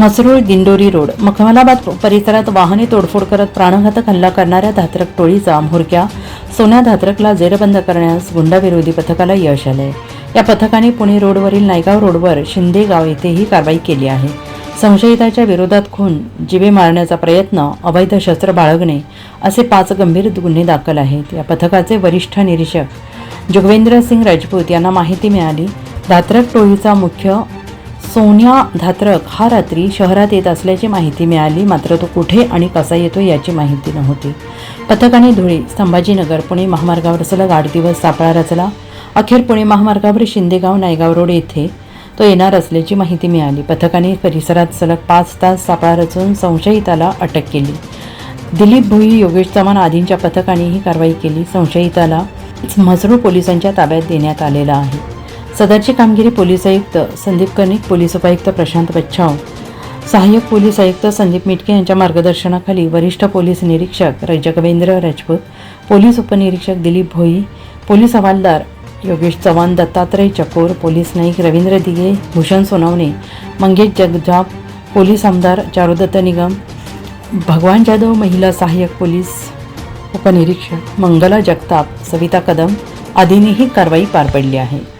Masrul Dindori road Makhmalabad परिसरात वाहने तोडफोड करत प्राणघातक हल्ला करणाऱ्या धात्रक टोळीचा म्होरक्या सोन्या धात्रकला जेरबंद करण्यास गुंडाविरोधी पथकाला यश आले या पथकाने पुणे रोडवरील नायगाव रोडवर शिंदे गाव येथेही कारवाई केली आहे. संशयिताच्या विरोधात खून जिवे मारण्याचा प्रयत्न अवैध शस्त्र बाळगणे असे पाच गंभीर गुन्हे दाखल आहेत. या पथकाचे वरिष्ठ निरीक्षक जुगवेंद्र सिंग राजपूत यांना माहिती मिळाली. धात्रक टोळीचा मुख्य सोन्या धात्रक हा रात्री शहरात येत असल्याची माहिती मिळाली. मात्र तो कुठे आणि कसा येतो याची माहिती नव्हती. पथकाने धुळे संभाजीनगर पुणे महामार्गावर सलग आठ दिवस सापळा रचला. अखेर पुणे महामार्गावर शिंदेगाव नायगाव रोड येथे तो येणार असल्याची माहिती मिळाली. पथकाने परिसरात सलग पाच तास सापळा रचून संशयिताला अटक केली. दिलीप भोई योगेश चव्हाण आदींच्या पथकाने ही कारवाई केली. संशयिताला म्हसरूळ पोलिसांच्या ताब्यात देण्यात आलेला आहे. सदरची कामगिरी पोलीस आयुक्त संदीप कर्णिक पोलीस उपायुक्त प्रशांत बच्छाव सहाय्यक पोलीस आयुक्त संदीप मिटके यांच्या मार्गदर्शनाखाली वरिष्ठ पोलीस निरीक्षक र- जगवेंद्र राजपूत पोलीस उपनिरीक्षक दिलीप भोई पोलीस हवालदार योगेश चव्हाण दत्तात्रय चकोर पोलीस नाईक रवींद्र दिगे भूषण सोनवणे मंगेश जगजाप पोलीस आमदार चारुदत्त निगम भगवान जाधव महिला सहाय्यक पोलीस उपनिरीक्षक मंगला जगताप सविता कदम आदींनी ही कारवाई पार पडली आहे.